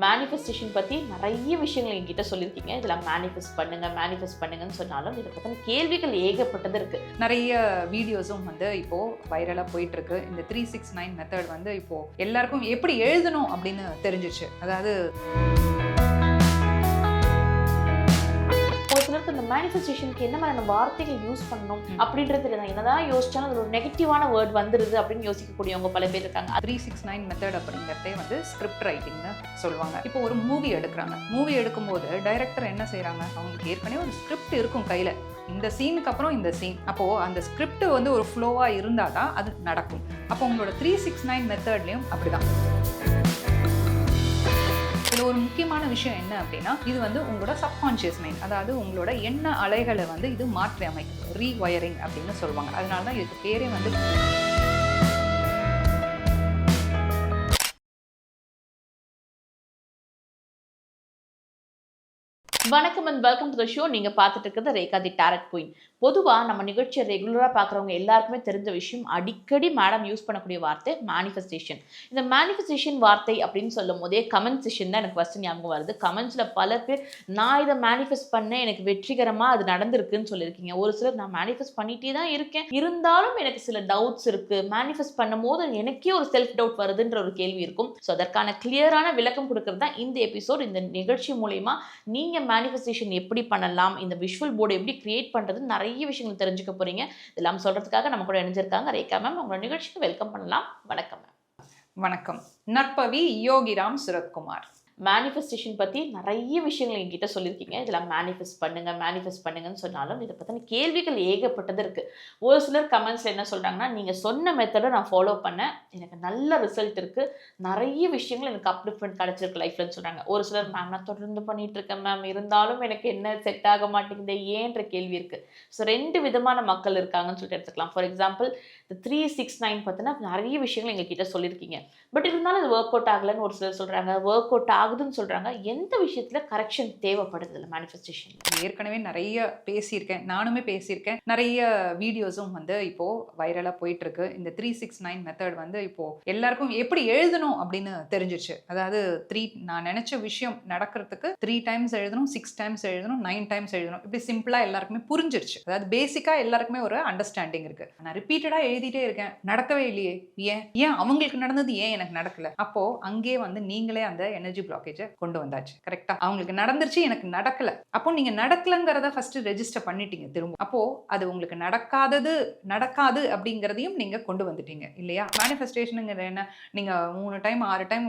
Manifestation பற்றி நிறைய விஷயங்கள் எங்கிட்ட சொல்லியிருக்கீங்க. இதில் மேனிஃபெஸ்ட் பண்ணுங்கள் மேனிஃபெஸ்ட் பண்ணுங்கன்னு சொன்னாலும் இதை பற்றின கேள்விகள் ஏகப்பட்டது இருக்குது நிறைய வீடியோஸும் வந்து இப்போது வைரலாக போயிட்டுருக்கு. இந்த த்ரீ சிக்ஸ் நைன் மெத்தட் வந்து இப்போது எல்லாருக்கும் எப்படி எழுதணும் அப்படின்னு தெரிஞ்சிச்சு. அதாவது மேனிஃபெஸ்டேஷனுக்கு என்ன மாதிரியான வார்த்தைகள் யூஸ் பண்ணணும். அப்படின்றது தெரியாது என்னதான் யோசிச்சாலும் அதில் ஒரு நெகட்டிவான வேர்ட் வந்துருது அப்படின்னு யோசிக்கக்கூடியவங்க பல பேர் இருக்காங்க. த்ரீ சிக்ஸ் நைன் மெத்தட் அப்படிங்கிறதே வந்து ஸ்கிரிப்ட் ரைட்டிங்னு சொல்லுவாங்க. இப்போ ஒரு மூவி எடுக்கிறாங்க. மூவி எடுக்கும்போது டைரக்டர் என்ன செய்றாங்க? அவங்களுக்கு ஏற்கனவே ஒரு ஸ்கிரிப்ட் இருக்கும் கையில். இந்த சீனுக்கு அப்புறம் இந்த சீன் அப்போ அந்த ஸ்கிரிப்ட் வந்து ஒரு ஃப்ளோவா இருந்தால் தான் அது நடக்கும். அப்போ உங்களோட த்ரீ சிக்ஸ் நைன் மெத்தட்லையும் அப்படிதான். ஒரு முக்கியமான விஷயம் என்ன அப்படின்னா இது வந்து உங்களோட சப்கான்ஷியஸ் மைண்ட் அதாவது உங்களோட எண்ண அலைகளை வந்து இது மாற்றி அமைக்கும் ரீவயரிங் அப்படின்னு சொல்லுவாங்க. அதனால தான் இதுக்கு பேரே வந்து வணக்கம் and welcome to the show நீங்கள் பார்த்துட்டு இருக்கிறது ரேகா தி டேரட் குயின் பொதுவாக நம்ம நிகழ்ச்சியை ரெகுலராக பார்க்குறவங்க எல்லாருக்குமே தெரிஞ்ச விஷயம் அடிக்கடி மேடம் யூஸ் பண்ணக்கூடிய வார்த்தை மேனிஃபெஸ்டேஷன் இந்த மேனிஃபெஸ்டேஷன் வார்த்தை அப்படின்னு சொல்லும் போதே கமெண்ட் செஷன் தான் எனக்கு ஃபர்ஸ்ட் ஞாபகம் வருது. கமெண்ட்ஸில் பல பேர் நான் இதை மேனிஃபெஸ்ட் பண்ணேன் எனக்கு வெற்றிகரமாக அது நடந்திருக்குன்னு சொல்லியிருக்கீங்க. ஒரு சிலர் நான் மேனிஃபெஸ்ட் பண்ணிகிட்டே தான் இருக்கேன். இருந்தாலும் எனக்கு சில டவுட்ஸ் இருக்குது மேனிஃபெஸ்ட் பண்ணும்போது எனக்கே ஒரு செல்ஃப் டவுட் வருதுன்ற ஒரு கேள்வி இருக்கும். ஸோ அதற்கான கிளியரான விளக்கம் கொடுக்கறது தான் இந்த எபிசோட் இந்த நிகழ்ச்சி மூலயமா நீங்கள் மேனிஃபெஸ்டேஷன் எப்படி பண்ணலாம் இந்த விஷுவல் போர்டு எப்படி கிரியேட் பண்றது நிறைய விஷயங்கள் தெரிஞ்சுக்க போறீங்க. இதெல்லாம் சொல்றதுக்காக நம்ம கூட இணைஞ்சிருக்காங்க. ரேகா மேம் உங்களோட நிகழ்ச்சிக்கு வெல்கம் பண்ணலாம். வணக்கம் மேம் வணக்கம். நற்பவி யோகிராம் சுரத்குமார். மேனிஃபெஸ்டேஷன் பற்றி நிறைய விஷயங்கள் என்கிட்ட சொல்லியிருக்கீங்க. இதில் மேனிஃபெஸ்ட் பண்ணுங்கள் மேனிஃபெஸ்ட் பண்ணுங்கன்னு சொன்னாலும் இதை பற்றின கேள்விகள் ஏகப்பட்டது இருக்குது ஒரு சிலர் கமெண்ட்ஸில் என்ன சொல்கிறாங்கன்னா நீங்கள் சொன்ன மெத்தடை நான் ஃபாலோ பண்ணேன். எனக்கு நல்ல ரிசல்ட் இருக்குது நிறைய விஷயங்கள் எனக்கு அப்லிஃப்மெண்ட் கிடச்சிருக்கு லைஃப்லன்னு சொல்கிறாங்க ஒரு சிலர் மேம் நான் தொடர்ந்து பண்ணிகிட்ருக்கேன் மேம் இருந்தாலும் எனக்கு என்ன செட் ஆக மாட்டேங்குது ஏன்ற கேள்வி இருக்குது ஸோ ரெண்டு விதமான மக்கள் இருக்காங்கன்னு சொல்லிட்டு எடுத்துக்கலாம். For example three six nine பார்த்தீங்கன்னா நிறைய விஷயங்கள் எங்ககிட்ட சொல்லியிருக்கீங்க. பட் இருந்தாலும் அது ஒர்க் அவுட் ஆகலைன்னு ஒரு சிலர் சொல்கிறாங்க ஒர்க் அவுட் ஆகுதுன்னு சொல்கிறாங்க எந்த விஷயத்தில் கரெக்ஷன் தேவைப்படுது இல்லை மேனிஃபெஸ்டேஷன் ஏற்கனவே நிறைய பேசியிருக்கேன். நானுமே பேசியிருக்கேன். நிறைய வீடியோஸும் வந்து இப்போது வைரலாக போயிட்டுருக்கு. இந்த த்ரீ சிக்ஸ் நைன் மெத்தட் வந்து இப்போது எல்லாருக்கும் எப்படி எழுதணும் அப்படின்னு தெரிஞ்சிச்சு அதாவது த்ரீ நான் நினச்ச விஷயம் நடக்கிறதுக்கு த்ரீ டைம்ஸ் எழுதணும் சிக்ஸ் டைம்ஸ் எழுதணும் நைன் டைம்ஸ் எழுதணும். இப்படி சிம்பிளாக எல்லாருக்குமே புரிஞ்சிருச்சு. அதாவது பேசிக்காக எல்லாருக்குமே ஒரு அண்டர்ஸ்டாண்டிங் இருக்குது நான் ரிப்பீட்டடாக எழுதிட்டே இருக்கேன். நடக்கவே இல்லையே. ஏன்? ஏன்? அவங்களுக்கு நடந்தது ஏன் எனக்கு நடக்கல? அப்போ அங்கே வந்து நீங்களே அந்த எனர்ஜி பிளாக்கேஜை கொண்டு வந்தாச்சு. கரெக்டா அவங்களுக்கு நடந்துருச்சு எனக்கு நடக்கல. அப்போ நீங்க நடக்கலங்கிறத ஃபர்ஸ்ட் ரெஜிஸ்டர் பண்ணிட்டீங்க திரும்ப. அப்போ அது உங்களுக்கு நடக்காதது நடக்காது அப்படிங்கிறதையும் நீங்க கொண்டு வந்துட்டீங்க. இல்லையா? மேனிஃபெஸ்டேஷனுங்கிற என்ன? நீங்க மூணு டைம் ஆறு டைம்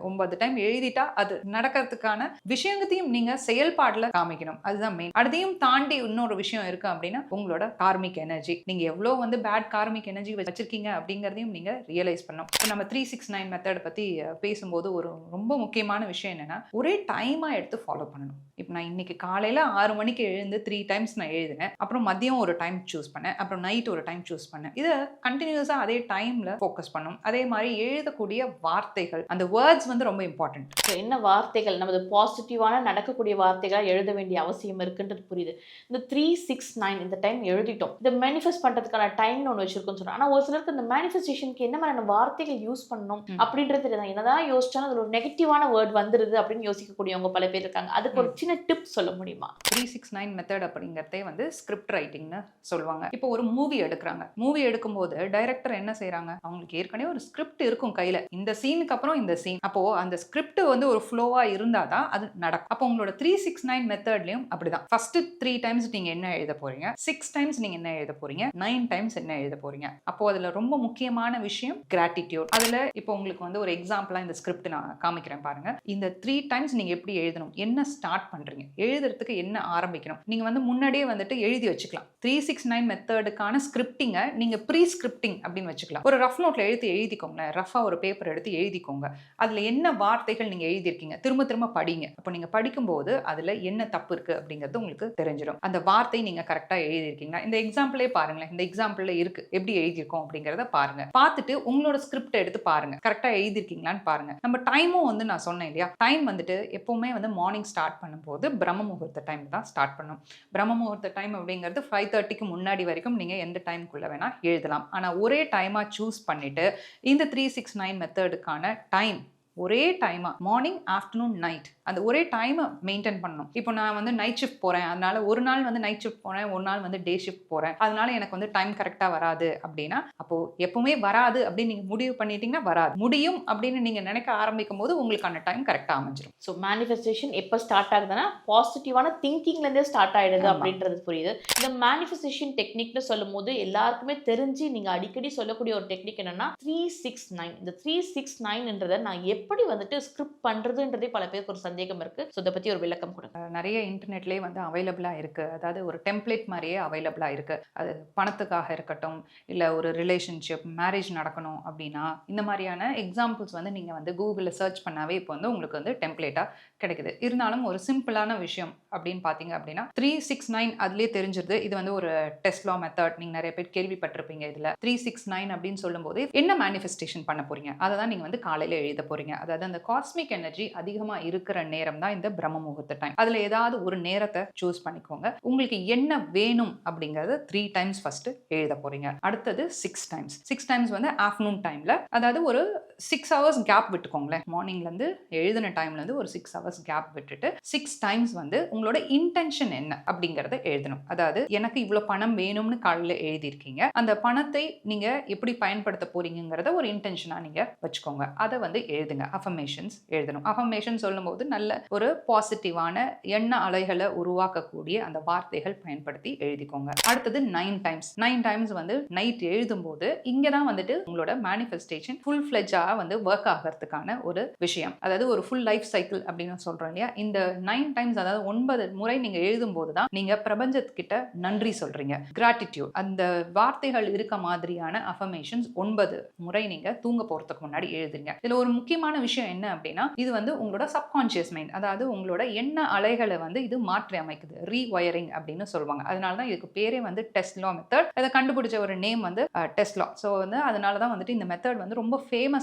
ஒன்பது டைம் எழுதிட்டா அது நடக்கிறதுக்கான விஷயங்களையும் நீங்க செயல்பாடுல காமிக்கணும். அதுதான் மெயின் அதையும் தாண்டி இன்னொரு விஷயம் இருக்கு அப்படின்னா உங்களோட கார்மிக் எனர்ஜி நீங்க எவ்வளவு வந்து பேட் கார்மிக் எனர்ஜி வச்சிருக்கீங்க அப்படிங்கிறதையும் நீங்க ரியலைஸ் பண்ணும் இப்போ நம்ம த்ரீ சிக்ஸ் நைன் மெத்தட் பத்தி பேசும்போது ஒரு ரொம்ப முக்கியமான விஷயம் என்னன்னா ஒரே டைமாக எடுத்து ஃபாலோ பண்ணணும். இப்போ நான் இன்னைக்கு காலையில ஆறு மணிக்கு எழுந்து த்ரீ டைம்ஸ் நான் எழுதினேன். அப்புறம் மதியம் ஒரு டைம் சூஸ் பண்ணேன். அப்புறம் நைட் ஒரு டைம் சூஸ் பண்ணேன். இதை கண்டினியூஸா அதே டைம்ல ஃபோக்கஸ் பண்ணும் அதே மாதிரி எழுதக்கூடிய வார்த்தைகள். அந்த வேர்ட்ஸ் வந்து ரொம்ப இம்பார்ட்டன்ட் ஸோ என்ன வார்த்தைகள்? நமது பாசிட்டிவான நடக்கக்கூடிய வார்த்தைகளாக எழுத வேண்டிய அவசியம் இருக்குன்றது புரியுது. இந்த த்ரீ சிக்ஸ் நைன் இந்த டைம் எழுதிட்டோம். இதை மேனிஃபெஸ்ட் பண்ணுறதுக்கான டைம்னு ஒன்று வச்சிருக்கோம்னு சொல்கிறோம் ஆனால் ஒரு சிலருக்கு இந்த மேனிஃபெஸ்டேஷனுக்கு என்ன மாதிரியான வார்த்தைகள் யூஸ் பண்ணணும். அப்படின்றது தெரியாது. என்னதான் யோசிச்சாலும் அதில் ஒரு நெகட்டிவான வேர்ட் வந்துருது அப்படின்னு யோசிக்கக்கூடியவங்க பல பேர் இருக்காங்க. அதுக்கு ஒரு சின்ன டிப் சொல்ல முடியுமா? த்ரீ சிக்ஸ் நைன் மெத்தட் அப்படிங்கிறதே வந்து ஸ்கிரிப்ட் ரைட்டிங்னு சொல்லுவாங்க. இப்போ ஒரு மூவி எடுக்கிறாங்க. மூவி எடுக்கும்போது டைரக்டர் என்ன செய்யறாங்க அவங்களுக்கு ஏற்கனவே ஒரு ஸ்கிரிப்ட் இருக்கும் கையில. இந்த சீனுக்கு அப்புறம் இந்த சீன் அப்போ அந்த ஸ்கிரிப்ட் வந்து ஒரு ஃப்ளோவா இருந்தால் தான் அது நடக்கும். அப்போ உங்களோட த்ரீ சிக்ஸ் நைன் மெத்தட்லயும் அப்படிதான். ஃபர்ஸ்ட் த்ரீ டைம்ஸ் நீங்க என்ன எழுத போறீங்க? சிக்ஸ் டைம்ஸ் நீங்க என்ன எழுத போறீங்க? நைன் டைம்ஸ் என்ன எழுத போறீங்க? அப்போ அதுல ரொம்ப முக்கியமான விஷயம் கிராட்டிடியூட் அதுல இப்போ உங்களுக்கு வந்து ஒரு எக்ஸாம்பிளா இந்த ஸ்கிரிப்ட் நான் காமிக்கிறேன் பாருங்க. இந்த த்ரீ டைம்ஸ் நீங்க எப்படி எழுதணும்? என்ன ஸ்டார்ட் பண்ணுறீங்க எழுதுறதுக்கு என்ன ஆரம்பிக்கணும்? நீங்கள் வந்து முன்னாடியே வந்துட்டு எழுதி வச்சுக்கலாம். த்ரீ சிக்ஸ் நைன் மெத்தடுக்கான ஸ்கிரிப்டிங்கை நீங்கள் ப்ரீ ஸ்கிரிப்டிங் அப்படின்னு வச்சுக்கலாம். ஒரு ரஃப் நோட்டில் எழுதி எழுதிக்கோங்களேன் ரஃபாக ஒரு பேப்பர் எடுத்து எழுதிக்கோங்க. அதில் என்ன வார்த்தைகள் நீங்கள் எழுதியிருக்கீங்க? திரும்ப திரும்ப படிங்க. அப்போ நீங்கள் படிக்கும்போது அதில் என்ன தப்பு இருக்குது அப்படிங்கிறது உங்களுக்கு தெரிஞ்சிடும் அந்த வார்த்தை நீங்கள் கரெக்டாக எழுதியிருக்கீங்களா? இந்த எக்ஸாம்பிளே பாருங்களேன். இந்த எக்ஸாம்பிளில் இருக்குது எப்படி எழுதியிருக்கோம் அப்படிங்கிறத பாருங்கள் பார்த்துட்டு உங்களோட ஸ்கிரிப்ட் எடுத்து பாருங்க. கரெக்டாக எழுதியிருக்கீங்களான்னு பாருங்க. நம்ம டைமும் வந்து நான் சொன்னேன் இல்லையா? டைம் வந்துட்டு எப்போவுமே வந்து மார்னிங் ஸ்டார்ட் பண்ணும்போது பிரம்ம முகூர்த்த டைம் தான் ஸ்டார்ட் பண்ணும். பிரம்ம முகூர்த்த டைம் அப்படிங்கிறது ஃபைவ் தேர்ட்டிக்கு முன்னாடி வரைக்கும் நீங்கள் எந்த டைம்குள்ளே வேணால் எழுதலாம். ஆனால் ஒரே டைமாக சூஸ் பண்ணிவிட்டு இந்த த்ரீ சிக்ஸ் நைன் மெத்தடுக்கான டைம் ஒரே டைமாக மார்னிங் ஆஃப்டர்நூன் நைட் அந்த ஒரே டைமை மெயின்டைன் பண்ணணும். இப்போ நான் வந்து நைட் ஷிஃப்ட் போகிறேன் அதனால ஒரு நாள் வந்து நைட் ஷிஃப்ட் போகிறேன் ஒரு நாள் வந்து டே ஷிஃப்ட் போகிறேன் அதனால எனக்கு வந்து டைம் கரெக்டாக வராது அப்படின்னா அப்போது எப்பவுமே வராது அப்படின்னு நீங்கள் முடிவு பண்ணிட்டீங்கன்னா வராது. முடியும் அப்படின்னு நீங்கள் நினைக்க ஆரம்பிக்கும் போது உங்களுக்கான டைம் கரெக்டாக அமைஞ்சிரும். ஸோ மேனிஃபெஸ்டேஷன் எப்போ ஸ்டார்ட் ஆகுதுன்னா பாசிட்டிவான திங்கிங்லேருந்தே ஸ்டார்ட் ஆயிடுது. அப்படின்றது புரியுது. இந்த மேனிஃபெஸ்டேஷன் டெக்னிக்னு சொல்லும் போது எல்லாருக்குமே தெரிஞ்சு நீங்கள் அடிக்கடி சொல்லக்கூடிய ஒரு டெக்னிக் என்னன்னா த்ரீ சிக்ஸ் நைன் இந்த த்ரீ சிக்ஸ் நைன்ன்றதை நான் எப்படி வந்துட்டு ஸ்கிரிப்ட் பண்ணுறதுன்றதே பல பேருக்கு ஒரு சந்தேகம் இருக்கு. ஸோ இதை பற்றி ஒரு விளக்கம் கொடுங்க. நிறைய இன்டர்நெட்லேயே வந்து அவைலபிளாக இருக்குது அதாவது ஒரு டெம்ப்ளேட் மாதிரியே அவைலபிளாக இருக்குது அது பணத்துக்காக இருக்கட்டும் இல்லை ஒரு ரிலேஷன்ஷிப் மேரேஜ் நடக்கணும் அப்படின்னா இந்த மாதிரியான எக்ஸாம்பிள்ஸ் வந்து நீங்கள் வந்து கூகுளில் சர்ச் பண்ணாவே இப்போ வந்து உங்களுக்கு வந்து டெம்ப்ளேட்டாக கிடைக்குது. இருந்தாலும் ஒரு சிம்பிளான விஷயம் அப்படின்னு பார்த்தீங்க அப்படின்னா த்ரீ சிக்ஸ் நைன் அதுலேயே தெரிஞ்சிருது. இது வந்து ஒரு டெஸ்ட்லா மெத்தட் நீங்கள் நிறைய பேர் கேள்விப்பட்டிருப்பீங்க இதில். த்ரீ சிக்ஸ் நைன் அப்படின்னு சொல்லும்போது என்ன மேனிஃபெஸ்டேஷன் பண்ண போறீங்க? அதை தான் நீங்கள் வந்து காலையில் எழுத போறீங்க. அதாவது அந்த காஸ்மிக் எனர்ஜி அதிகமாக இருக்கிற நேரம் தான் இந்த பிரம்ம முகூர்த்த டைம் அதில் ஏதாவது ஒரு நேரத்தை சூஸ் பண்ணிக்கோங்க. உங்களுக்கு என்ன வேணும் அப்படிங்கிறத த்ரீ டைம்ஸ் ஃபர்ஸ்ட் எழுத போறீங்க. அடுத்தது சிக்ஸ் டைம்ஸ் சிக்ஸ் டைம்ஸ் வந்து ஆஃப்டர்நூன் டைமில் அதாவது ஒரு சிக்ஸ் ஹவர்ஸ் கேப் விட்டுக்கோங்களேன். மார்னிங்லேருந்து எழுதின டைம்லேருந்து ஒரு சிக்ஸ் ஹவர்ஸ் கேப் விட்டுட்டு சிக்ஸ் டைம்ஸ் வந்து உங்களோட இன்டென்ஷன் என்ன அப்படிங்கிறத எழுதணும். அதாவது எனக்கு இவ்வளோ பணம் வேணும்னு காலையில் எழுதியிருக்கீங்க. அந்த பணத்தை நீங்கள் எப்படி பயன்படுத்த போறீங்கிறத ஒரு இன்டென்ஷனாக நீங்கள் வச்சுக்கோங்க. அதை வந்து எழுதுங்க. அஃபர்மேஷன்ஸ் எழுதணும். அஃபர்மேஷன் சொல்லும்போது நல்ல ஒரு பாசிட்டிவான எண்ண அலைகளை உருவாக்கக்கூடிய அந்த வார்த்தைகள் பயன்படுத்தி எழுதிக்கோங்க. அடுத்தது நைன் டைம்ஸ் நைன் டைம்ஸ் வந்து நைட் எழுதும்போது இங்கே தான் வந்துட்டு உங்களோட மேனிஃபெஸ்டேஷன் ஃபுல் ஃப்ளெஜாக வந்து ஒர்க் ஆகிறதுக்கான ஒரு விஷயம். அதாவது ஒரு ஃபுல் லைஃப் சைக்கிள் அப்படின்னு சொல்கிறோம் இல்லையா? இந்த நைன் டைம்ஸ் அதாவது ஒன்பது முறை நீங்கள் எழுதும்போது தான் நீங்கள் பிரபஞ்சத்துக்கிட்ட நன்றி சொல்கிறீங்க கிராட்டிடியூட் அந்த வார்த்தைகள் இருக்க மாதிரியான அஃபர்மேஷன்ஸ் ஒன்பது முறை நீங்கள் தூங்க போகிறதுக்கு முன்னாடி எழுதுங்க. இதில் ஒரு முக்கியமான விஷயம் என்ன அப்படின்னா இது வந்து உங்களோட சப்கான்ஷியஸ் மைண்ட் அதாவது உங்களோட எண்ண அலைகளை வந்து இது மாற்றி அமைக்குது. ரீவயரிங் அப்படின்னு சொல்லுவாங்க. அதனால தான் இதுக்கு பேரே வந்து டெஸ்ட்லா மெத்தட் இதை கண்டுபிடிச்ச ஒரு நேம் வந்து டெஸ்ட்லா ஸோ வந்து அதனால தான் வந்துட்டு இந்த மெத்தட் வந்து ரொம்ப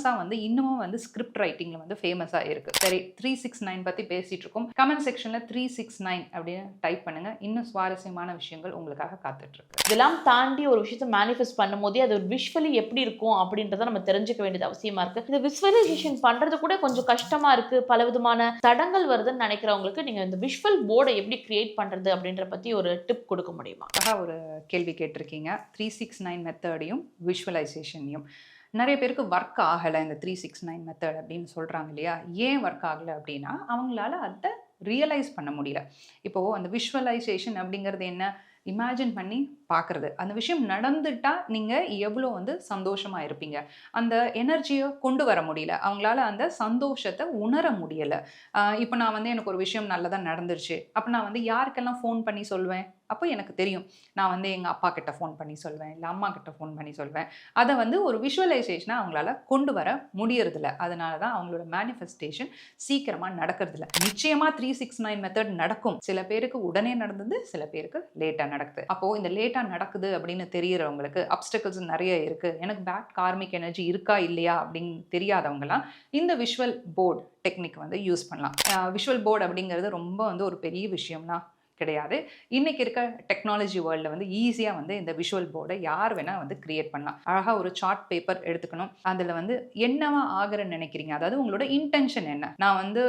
ஃபேமஸாக வந்து இன்னமும் வந்து ஸ்கிரிப்ட் ரைட்டிங்கில் வந்து ஃபேமஸாக இருக்கு. சரி த்ரீ சிக்ஸ் நைன் பற்றி பேசிட்டு இருக்கோம். கமெண்ட் செக்ஷனில் த்ரீ சிக்ஸ் நைன் அப்படின்னு டைப் பண்ணுங்க. இன்னும் சுவாரஸ்யமான விஷயங்கள் உங்களுக்காக காத்துட்டு இருக்கு. இதெல்லாம் தாண்டி ஒரு விஷயத்த மேனிஃபெஸ்ட் பண்ணும்போதே அது விஷுவலி எப்படி இருக்கும் அப்படின்றத நம்ம தெரிஞ்சுக்க வேண்டியது அவசியமா இருக்கு. இந்த விசுவலைசேஷன் பண்றது கூட கொஞ்சம் கஷ்டமா இருக்கு. பல விதமான தடங்கள் வருதுன்னு நினைக்கிறவங்களுக்கு நீங்க இந்த விஷுவல் போர்டை எப்படி கிரியேட் பண்றது அப்படின்ற பத்தி ஒரு டிப் கொடுக்க முடியுமா? ஒரு கேள்வி கேட்டிருக்கீங்க. த்ரீ சிக்ஸ் நைன் மெத்தடையும் விஷுவலைசேஷனையும் நிறைய பேருக்கு ஒர்க் ஆகலை இந்த த்ரீ சிக்ஸ் நைன் மெத்தட் அப்படின்னு சொல்கிறாங்க இல்லையா? ஏன் ஒர்க் ஆகலை அப்படின்னா அவங்களால அதை ரியலைஸ் பண்ண முடியல. இப்போது அந்த விஷுவலைசேஷன் அப்படிங்கிறது என்ன? இமேஜின் பண்ணி பார்க்குறது அந்த விஷயம் நடந்துட்டால் நீங்கள் எவ்வளோ வந்து சந்தோஷமாக இருப்பீங்க. அந்த எனர்ஜியை கொண்டு வர முடியல. அவங்களால அந்த சந்தோஷத்தை உணர முடியலை. இப்போ நான் வந்து எனக்கு ஒரு விஷயம் நல்லதாக நடந்துருச்சு. அப்போ நான் வந்து யாருக்கெல்லாம் ஃபோன் பண்ணி சொல்வேன்? அப்போ எனக்கு தெரியும். நான் வந்து எங்கள் அப்பா கிட்ட ஃபோன் பண்ணி சொல்வேன். இல்லை அம்மா கிட்ட ஃபோன் பண்ணி சொல்வேன். அதை வந்து ஒரு விஷுவலைசேஷனாக அவங்களால கொண்டு வர முடியறதில்ல. அதனால தான் அவங்களோட மேனிஃபெஸ்டேஷன் சீக்கிரமாக நடக்கிறதில்ல. நிச்சயமாக த்ரீ சிக்ஸ் நைன் மெத்தட் நடக்கும். சில பேருக்கு உடனே நடந்தது சில பேருக்கு லேட்டாக நடக்குது. அப்போது இந்த லேட்டாக நடக்குது அப்படின்னு தெரியறவங்களுக்கு அப்டக்கல்ஸ் நிறைய இருக்குது எனக்கு பேக் கார்மிக் எனர்ஜி இருக்கா இல்லையா அப்படின்னு தெரியாதவங்கலாம் இந்த விஷுவல் போர்டு டெக்னிக் வந்து யூஸ் பண்ணலாம். விஷுவல் போர்டு அப்படிங்கிறது ரொம்ப வந்து ஒரு பெரிய விஷயம்னா கிடையாது. இன்னைக்கு இருக்க டெக்னாலஜி வேர்ல்டில் வந்து ஈஸியாக வந்து இந்த விஷுவல் போர்டை யார் வேணால் வந்து கிரியேட் பண்ணலாம். அழகாக ஒரு சார்ட் பேப்பர் எடுத்துக்கணும். அதில் வந்து என்னவா ஆகிறன்னு நினைக்கிறீங்க? அதாவது உங்களோட இன்டென்ஷன் என்ன? நான் வந்து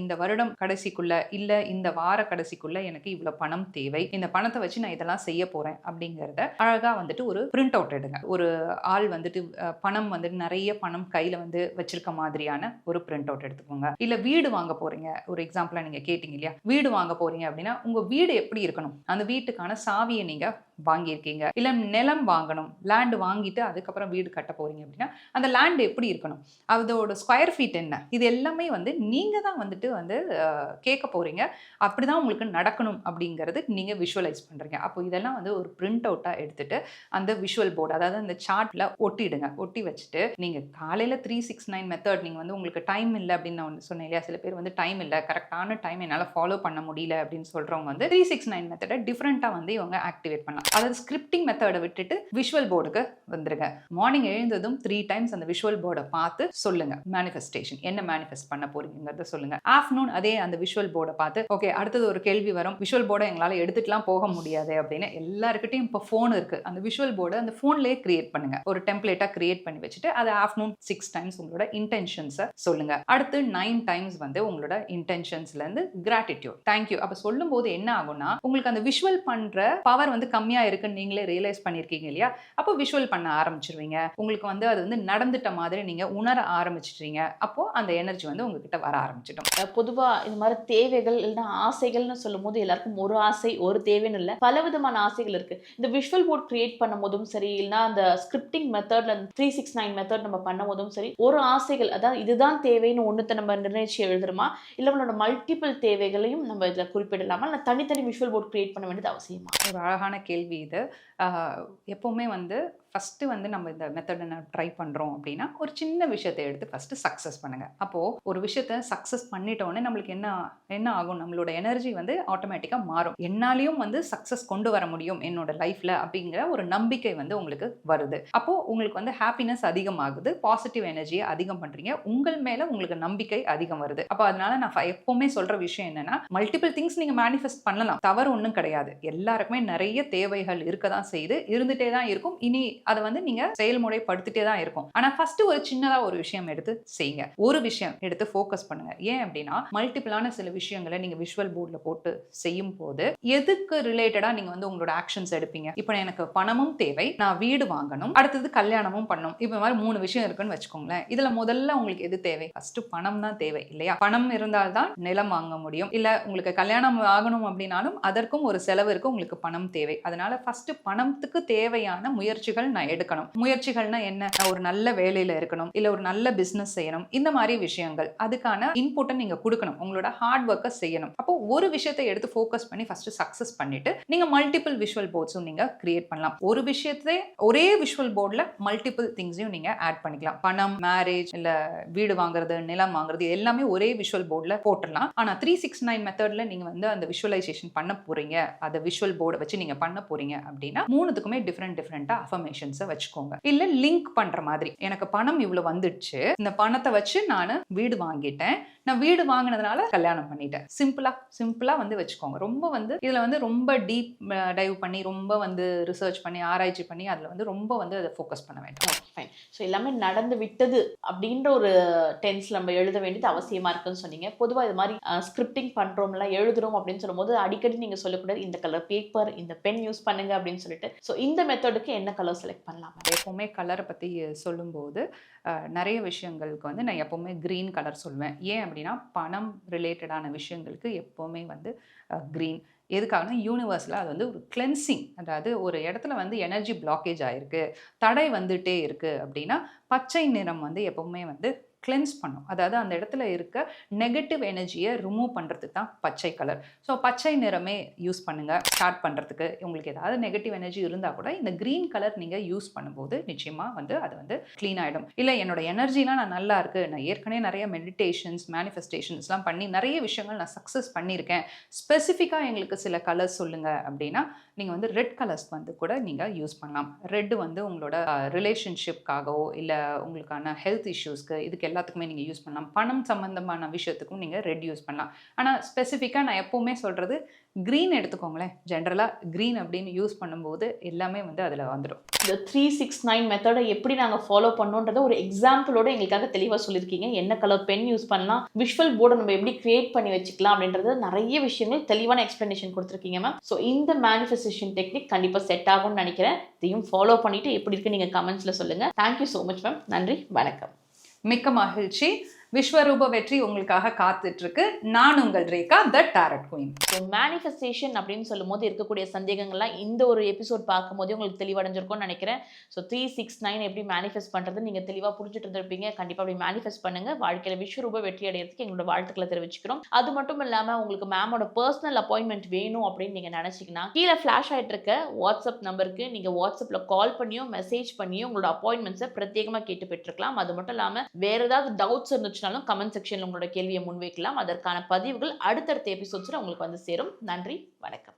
இந்த வருடம் கடைசிக்குள்ள இல்லை இந்த வார கடைசிக்குள்ள எனக்கு இவ்வளோ பணம் தேவை. இந்த பணத்தை வச்சு நான் இதெல்லாம் செய்ய போகிறேன் அப்படிங்கிறத அழகாக வந்துட்டு ஒரு பிரிண்ட் அவுட் எடுங்க. ஒரு ஆள் வந்துட்டு பணம் வந்துட்டு நிறைய பணம் கையில் வந்து வச்சிருக்க மாதிரியான ஒரு பிரிண்ட் அவுட் எடுத்துக்கோங்க. இல்லை வீடு வாங்க போகிறீங்க ஒரு எக்ஸாம்பிளாக நீங்கள் கேட்டிங்க இல்லையா? வீடு வாங்க போகிறீங்க அப்படின்னா உங்கள் வீடு எப்படி இருக்கணும்? அந்த வீட்டுக்கான சாவியை நீங்கள் வாங்கியிருக்கீங்க. இல்லை நிலம் வாங்கணும். லேண்டு வாங்கிட்டு அதுக்கப்புறம் வீடு கட்ட போகிறீங்க அப்படின்னா அந்த லேண்ட் எப்படி இருக்கணும்? அதோட ஸ்கொயர் ஃபீட் என்ன? இது எல்லாமே வந்து நீங்கள் தான் வந்துட்டு வந்து கேட்க போகிறீங்க அப்படி தான் உங்களுக்கு நடக்கணும் அப்படிங்கிறது நீங்கள் விஷுவலைஸ் பண்ணுறீங்க அப்போ இதெல்லாம் வந்து ஒரு பிரிண்ட் அவுட்டாக எடுத்துட்டு அந்த விஷுவல் போர்டு அதாவது அந்த சார்ட்டில் ஒட்டிடுங்க. ஒட்டி வச்சுட்டு நீங்கள் காலையில் த்ரீ சிக்ஸ் நைன் மெத்தட் நீங்கள் வந்து உங்களுக்கு டைம் இல்லை அப்படின்னு நான் ஒன்று சொன்னேன் இல்லையா? சில பேர் வந்து டைம் இல்லை. கரெக்டான டைம் என்னால் ஃபாலோ பண்ண முடியல அப்படின்னு சொல்கிறவங்க வந்து த்ரீ சிக்ஸ் நைன் மெத்தடை டிஃப்ரெண்ட்டாக வந்து இவங்க ஆக்டிவேட் பண்ணலாம். அதாவது ஸ்கிரிப்டிங் மெத்தடை விட்டுட்டு விஷுவல் போர்டுக்கு வந்துருங்க. மார்னிங் எழுந்ததும் த்ரீ டைம்ஸ் அந்த விஷுவல் போர்டை பார்த்து சொல்லுங்க. மேனிஃபெஸ்டேஷன் என்ன மேனிஃபெஸ்ட் பண்ண போறீங்கிறத சொல்லுங்க. ஆஃப்டர்நூன் அதே அந்த விஷுவல் போர்டை பார்த்து ஓகே அடுத்தது ஒரு கேள்வி வரும். விஷுவல் போர்டை எங்களால் எடுத்துட்டுலாம் போக முடியாது அப்படின்னு எல்லாருக்கிட்டையும் இப்போ ஃபோன் இருக்கு. அந்த விஷுவல் போர்டை அந்த ஃபோன்லேயே கிரியேட் பண்ணுங்க. ஒரு டெம்ப்ளேட்டாக கிரியேட் பண்ணி வச்சுட்டு அதை ஆஃப்டர்நூன் சிக்ஸ் டைம்ஸ் உங்களோட இன்டென்ஷன்ஸை சொல்லுங்க. அடுத்து நைன் டைம்ஸ் வந்து உங்களோட இன்டென்ஷன்ஸ்லேருந்து கிராட்டிடியூட் தேங்க்யூ அப்போ சொல்லும்போது என்ன ஆகும்னா உங்களுக்கு அந்த விஷுவல் பண்ற பவர் வந்து கம்மியா இருக்குன்னு நீங்களே ரியலைஸ் பண்ணிருக்கீங்க இல்லையா? அப்போ விஷுவல் பண்ண ஆரம்பிச்சிருவீங்க. உங்களுக்கு வந்து அது வந்து நடந்துட்ட மாதிரி நீங்க உணர ஆரம்பிச்சிட்டீங்க அப்போ அந்த எனர்ஜி வந்து உங்ககிட்ட வர ஆரம்பிச்சிடும். பொதுவா இந்த மாதிரி தேவைகள் இல்லைன்னா ஆசைகள்னு சொல்லும் போது எல்லாருக்கும் ஒரு ஆசை ஒரு தேவைன்னு இல்லை. பல விதமான ஆசைகள் இருக்கு. இந்த விஷுவல் போர்ட் கிரியேட் பண்ணும் போதும் சரி இல்லைன்னா அந்த ஸ்கிரிப்டிங் மெத்தட்ல த்ரீ சிக்ஸ் நைன் மெத்தட் நம்ம பண்ணும் போதும் சரி ஒரு ஆசைகள் அதாவது இதுதான் தேவைன்னு ஒண்ணுத்த நம்ம நிர்ணயிச்சு எழுதுறோமா? இல்லை நம்மளோட மல்டிபிள் தேவைகளையும் நம்ம இதில் குறிப்பிடலாமா? இல்லை தனித்தனி விஷுவல் போர்ட் கிரியேட் பண்ண வேண்டியது அவசியமா? ஒரு அழகான கேள்வி இது. எப்போவுமே வந்து ஃபஸ்ட்டு வந்து நம்ம இந்த மெத்தடை ட்ரை பண்ணுறோம் அப்படின்னா ஒரு சின்ன விஷயத்தை எடுத்து ஃபஸ்ட்டு சக்ஸஸ் பண்ணுங்கள் அப்போது ஒரு விஷயத்த சக்ஸஸ் பண்ணிட்டோன்னே நம்மளுக்கு என்ன என்ன ஆகும்? நம்மளோட எனர்ஜி வந்து ஆட்டோமேட்டிக்காக மாறும். என்னாலையும் வந்து சக்ஸஸ் கொண்டு வர முடியும் என்னோட லைஃப்பில் அப்படிங்கிற ஒரு நம்பிக்கை வந்து உங்களுக்கு வருது. அப்போது உங்களுக்கு வந்து ஹாப்பினஸ் அதிகமாகுது பாசிட்டிவ் எனர்ஜியை அதிகம் பண்ணுறீங்க உங்கள் மேலே உங்களுக்கு நம்பிக்கை அதிகம் வருது. அப்போ அதனால நான் எப்போவுமே சொல்கிற விஷயம் என்னென்னா மல்டிபிள் திங்ஸ் நீங்கள் மேனிஃபெஸ்ட் பண்ணலாம். தவறு ஒன்றும் கிடையாது. எல்லாருக்குமே நிறைய தேவைகள் இருக்க தான் செய்யுது இருந்துகிட்டே தான் இருக்கும். இனி அதை வந்து நீங்க செயல்முறைப்படுத்திட்டே தான் இருக்கும். ஆனா ஃபர்ஸ்ட் ஒரு சின்னதா ஒரு விஷயம் எடுத்து செய்யுங்க ஒரு விஷயம் எடுத்து ஃபோக்கஸ் பண்ணுங்க. ஏன் அப்படின்னா மல்டிபிளான சில விஷயங்களை நீங்க விஷுவல் போர்டில் போட்டு செய்யும் போது எதுக்கு ரிலேட்டடா நீங்க வந்து உங்களோட ஆக்ஷன்ஸ் எடுப்பீங்க? இப்போ எனக்கு பணமும் தேவை நான் வீடு வாங்கணும் அடுத்தது கல்யாணமும் பண்ணணும். இப்போ மாதிரி மூணு விஷயம் இருக்குன்னு வச்சுக்கோங்களேன். இதுல முதல்ல உங்களுக்கு எது தேவை? ஃபர்ஸ்ட் பணம் தான் தேவை இல்லையா? பணம் இருந்தால்தான் நிலம் வாங்க முடியும். இல்ல உங்களுக்கு கல்யாணம் ஆகணும் அப்படின்னாலும் அதற்கும் ஒரு செலவு இருக்கு உங்களுக்கு பணம் தேவை. அதனால ஃபர்ஸ்ட் பணத்துக்கு தேவையான முயற்சிகள் நான் எடுக்கணும். முயற்சிகள்னா என்ன? நான் ஒரு நல்ல வேலையில இருக்கணும். இல்ல ஒரு நல்ல பிசினஸ் செய்யணும். இந்த மாதிரி விஷயங்கள். அதுக்கான இன்புட்டை நீங்க கொடுக்கணும். உங்களோட ஹார்ட் ஒர்க்கை செய்யணும். அப்போ ஒரு விஷயத்தை எடுத்து ஃபோக்கஸ் பண்ணி ஃபர்ஸ்ட் சக்சஸ் பண்ணிட்டு நீங்க மல்டிபிள் விஷுவல் போர்ட்ஸும் நீங்க கிரியேட் பண்ணலாம். ஒரு விஷயத்தை ஒரே விஷுவல் போர்டில் மல்டிபிள் திங்ஸையும் நீங்க ஆட் பண்ணிக்கலாம். பணம் மேரேஜ் இல்ல வீடு வாங்குறது நிலம் வாங்குறது எல்லாமே ஒரே விஷுவல் போர்டில் போட்டுடலாம். ஆனா த்ரீ சிக்ஸ் நைன் மெத்தட்ல நீங்க வந்து அந்த விஷுவலைசேஷன் பண்ண போறீங்க. அதை விஷுவல் போர்டை வச்சு நீங்க பண்ண போறீங்க அப்படின்னா மூணுத்துக்குமே டிஃப்ரெண்ட் டிஃப்ரெண்டா அஃபர்மேஷன்ஸை வச்சுக்கோங்க. இல்ல லிங்க் பண்ற மாதிரி. எனக்கு பணம் இவ்வளவு வந்துடுச்சு. இந்த பணத்தை வச்சு நான் வீடு வாங்கிட்டேன். நான் வீடு வாங்கினதுனால கல்யாணம் பண்ணிட்டேன். சிம்பிளா சிம்பிளா வந்து வச்சுக்கோங்க. ரொம்ப வந்து இதுல வந்து ரொம்ப டீப் டைவ் பண்ணி ரொம்ப வந்து ரிசர்ச் பண்ணி ஆராய்ச்சி பண்ணி அதுல வந்து ரொம்ப வந்து அதை ஃபோக்கஸ் பண்ண வேண்டாம். ஃபைன் ஸோ எல்லாமே நடந்து விட்டது அப்படின்ற ஒரு டென்ஸ்ல நம்ம எழுத வேண்டியது அவசியமா இருக்குன்னு சொன்னீங்க. பொதுவாக இது மாதிரி ஸ்கிரிப்டிங் பண்றோம்ல எழுதுறோம் அப்படின்னு சொல்லும்போது அடிக்கடி நீங்க சொல்லக்கூடாது இந்த கலர் பேப்பர் இந்த பென் யூஸ் பண்ணுங்க அப்படின்னு சொல்லிட்டு. ஸோ இந்த மெத்தடுக்கு என்ன கலர்ஸ் செலக்ட் பண்ணலாம். எப்போவுமே கலரை பற்றி சொல்லும்போது நிறைய விஷயங்களுக்கு வந்து நான் எப்போவுமே க்ரீன் கலர் சொல்லுவேன். ஏன் அப்படின்னா பணம் ரிலேட்டடான விஷயங்களுக்கு எப்போவுமே வந்து க்ரீன் எதுக்காகனா யூனிவர்ஸில் அது வந்து ஒரு கிளென்சிங் அதாவது ஒரு இடத்துல வந்து எனர்ஜி பிளாக்கேஜ் ஆகிருக்கு தடை வந்துட்டே இருக்குது அப்படின்னா பச்சை நிறம் வந்து எப்போவுமே வந்து கிளென்ஸ் பண்ணும். அதாவது அந்த இடத்துல இருக்க நெகட்டிவ் எனர்ஜியை ரிமூவ் பண்ணுறதுக்கு தான் பச்சை கலர் ஸோ பச்சை நிறமே யூஸ் பண்ணுங்கள் ஸ்டார்ட் பண்ணுறதுக்கு உங்களுக்கு ஏதாவது நெகட்டிவ் எனர்ஜி இருந்தால் கூட இந்த க்ரீன் கலர் நீங்கள் யூஸ் பண்ணும்போது நிச்சயமாக வந்து அது வந்து க்ளீன் ஆகிடும் இல்லை என்னோட எனர்ஜிலாம் நான் நல்லா இருக்கு. நான் ஏற்கனவே நிறைய மெடிடேஷன்ஸ் மேனிஃபெஸ்டேஷன்ஸ்லாம் பண்ணி நிறைய விஷயங்கள் நான் சக்ஸஸ் பண்ணியிருக்கேன். ஸ்பெசிஃபிக்காக எங்களுக்கு சில கலர்ஸ் சொல்லுங்கள் அப்படின்னா நீங்கள் வந்து ரெட் கலர்ஸ் வந்து கூட நீங்கள் யூஸ் பண்ணலாம். ரெட் வந்து உங்களோட ரிலேஷன்ஷிப்காகவோ இல்லை உங்களுக்கான ஹெல்த் இஷ்யூஸ்க்கு இதுக்கெல்லாம் எல்லாத்துக்குமே நீங்கள் யூஸ் பண்ணலாம். பணம் சம்மந்தமான விஷயத்துக்கும் நீங்கள் ரெட் யூஸ் பண்ணலாம். ஆனால் ஸ்பெசிஃபிக்காக நான் எப்போவுமே சொல்கிறது க்ரீன் எடுத்துக்கோங்களேன். ஜென்ரலாக க்ரீன் அப்படின்னு யூஸ் பண்ணும்போது எல்லாமே வந்து அதில் வந்துடும் இந்த த்ரீ சிக்ஸ் நைன் மெத்தடை எப்படி நாங்கள் ஃபாலோ பண்ணோன்றத ஒரு எக்ஸாம்பிளோட எங்களுக்காக தெளிவாக சொல்லியிருக்கீங்க. என்ன கலர் பென் யூஸ் பண்ணலாம் விஷுவல் போர்டை நம்ம எப்படி கிரியேட் பண்ணி வச்சுக்கலாம் அப்படின்றது நிறைய விஷயங்கள் தெளிவான எக்ஸ்ப்ளனேஷன் கொடுத்துருக்கீங்க மேம் ஸோ இந்த மேனிஃபெஸ்டேஷன் டெக்னிக் கண்டிப்பாக செட் ஆகும்னு நினைக்கிறேன். இதையும் ஃபாலோ பண்ணிட்டு எப்படி இருக்கு நீங்கள் கமெண்ட்ஸில் சொல்லுங்கள் தேங்க்யூ ஸோ மச் மேம் நன்றி வணக்கம். மிக்க மகிழ்ச்சி விஸ்வரூப வெற்றி உங்களுக்காக காத்துட்டு இருக்கு நான் உங்கள் Rekha the tarot queen so manifestation அப்படின்னு சொல்லும்போது இருக்கக்கூடிய சந்தேகங்கள்லாம் இந்த ஒரு எபிசோட் பார்க்கும்போது உங்களுக்கு தெளிவடைஞ்சிருக்கும்னு நினைக்கிறேன். ஸோ த்ரீ சிக்ஸ் நைன் எப்படி மேனிஃபெஸ்ட் பண்ணுறது நீங்கள் தெளிவாக புரிஞ்சுட்டு இருந்திருப்பீங்க. கண்டிப்பாக அப்படி மேனிஃபெஸ்ட் பண்ணுங்க. வாழ்க்கையில் விஸ்வரூப வெற்றி அடையிறதுக்கு எங்களோட வாழ்த்துக்களை தெரிவிச்சுக்கிறோம். அது மட்டும் இல்லாமல் உங்களுக்கு மேமோட பர்சனல் அப்பாயின்மெண்ட் வேணும் அப்படின்னு நீங்கள் நினச்சிங்கன்னா கீழே ஃப்ளாஷ் ஆகிட்டு இருக்க வாட்ஸ்அப் நம்பருக்கு நீங்கள் வாட்ஸ்அப்பில் கால் பண்ணியோ மெசேஜ் பண்ணியோ உங்களோட அப்பாயின்மெண்ட்ஸை பிரத்யேகமாக கேட்டு பெற்றுக்கலாம். அது மட்டும் இல்லாமல் வேறு ஏதாவது டவுட்ஸ் இருந்துச்சு இருந்துச்சுனாலும் கமெண்ட் செக்ஷனில் உங்களோட கேள்வியை முன்வைக்கலாம். அதற்கான பதிவுகள் அடுத்தடுத்த எபிசோட்ஸில் உங்களுக்கு வந்து சேரும். நன்றி வணக்கம்.